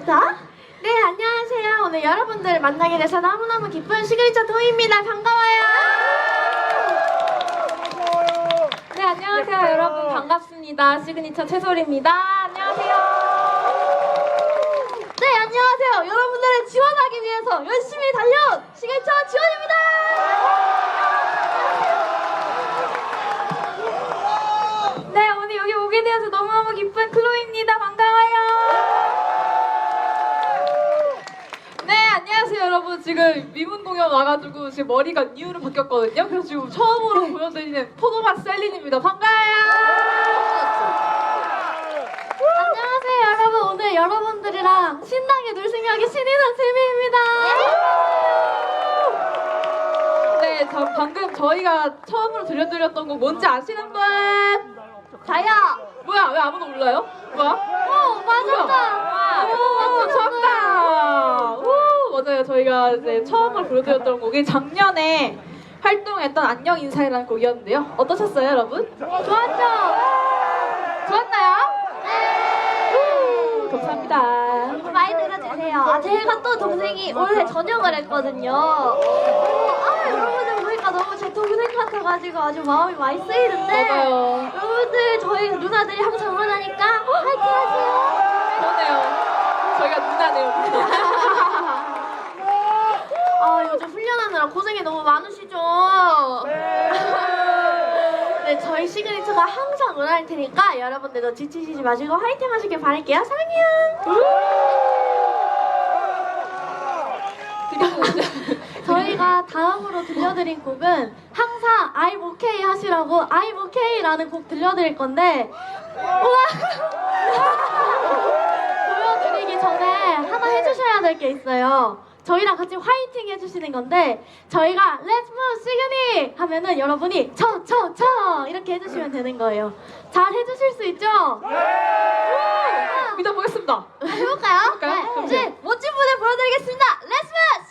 좋다. 네, 안녕하세요. 오늘 여러분들 만나게 돼서 너무너무 기쁜 시그니처 도희입니다. 반가워요. 네, 안녕하세요, 여러분. 반갑습니다. 시그니처 채솔입니다. 안녕하세요. 네, 안녕하세요. 여러분들을 지원하기 위해서 열심히 달려온 시그니처 지원입니다. 지금 미문 공연 와가지고 지금 머리가 뉴로 바뀌었거든요. 그래서 지금 처음으로 보여드리는 포도맛 셀린입니다. 반가워요. 안녕하세요, 여러분. 오늘 여러분들이랑 신나게 놀생하게 신이는 세미입니다. 네, 저 방금 저희가 처음으로 들려드렸던 곡 뭔지 아시는 분? 자야. 뭐야, 왜 아무도 몰라요? 뭐야? 오, 맞았다. 오, 정답! 오, 맞아요. 저희가 이제 처음으로 보여드렸던 곡이 작년에 활동했던 안녕 인사이라는 곡이었는데요. 어떠셨어요, 여러분? 좋았죠? 좋았나요? 네. 감사합니다. 많이 들어주세요. 아, 제가 또 동생이 올해 전역을 했거든요. 어, 아, 여러분들 보니까 너무 제 동생 같아가지고 아주 마음이 많이 쓰이는데. 맞아요. 여러분들, 저희 누나들이 항상 응원하니까 화이팅 하세요. 그러네요. 저희가 누나네요. 아, 요즘 훈련하느라 고생이 너무 많으시죠? 네, 저희 시그니처가 항상 응원할 테니까 여러분들도 지치시지 마시고 화이팅 하시길 바랄게요. 사랑해요. 저희가 다음으로 들려드릴 곡은 항상 I'm okay 하시라고 I'm okay라는 곡 들려드릴 건데 우와 보여드리기 전에 하나 해주셔야 될 게 있어요. 저희랑 같이 화이팅 해주시는 건데 저희가 Let's move 시그니 하면은 여러분이 쳐 쳐 쳐 이렇게 해주시면 되는 거예요. 잘 해주실 수 있죠? 믿어보겠습니다. 해볼까요? 해볼까요? 그럼 이제 멋진 무대 보여드리겠습니다. Let's move!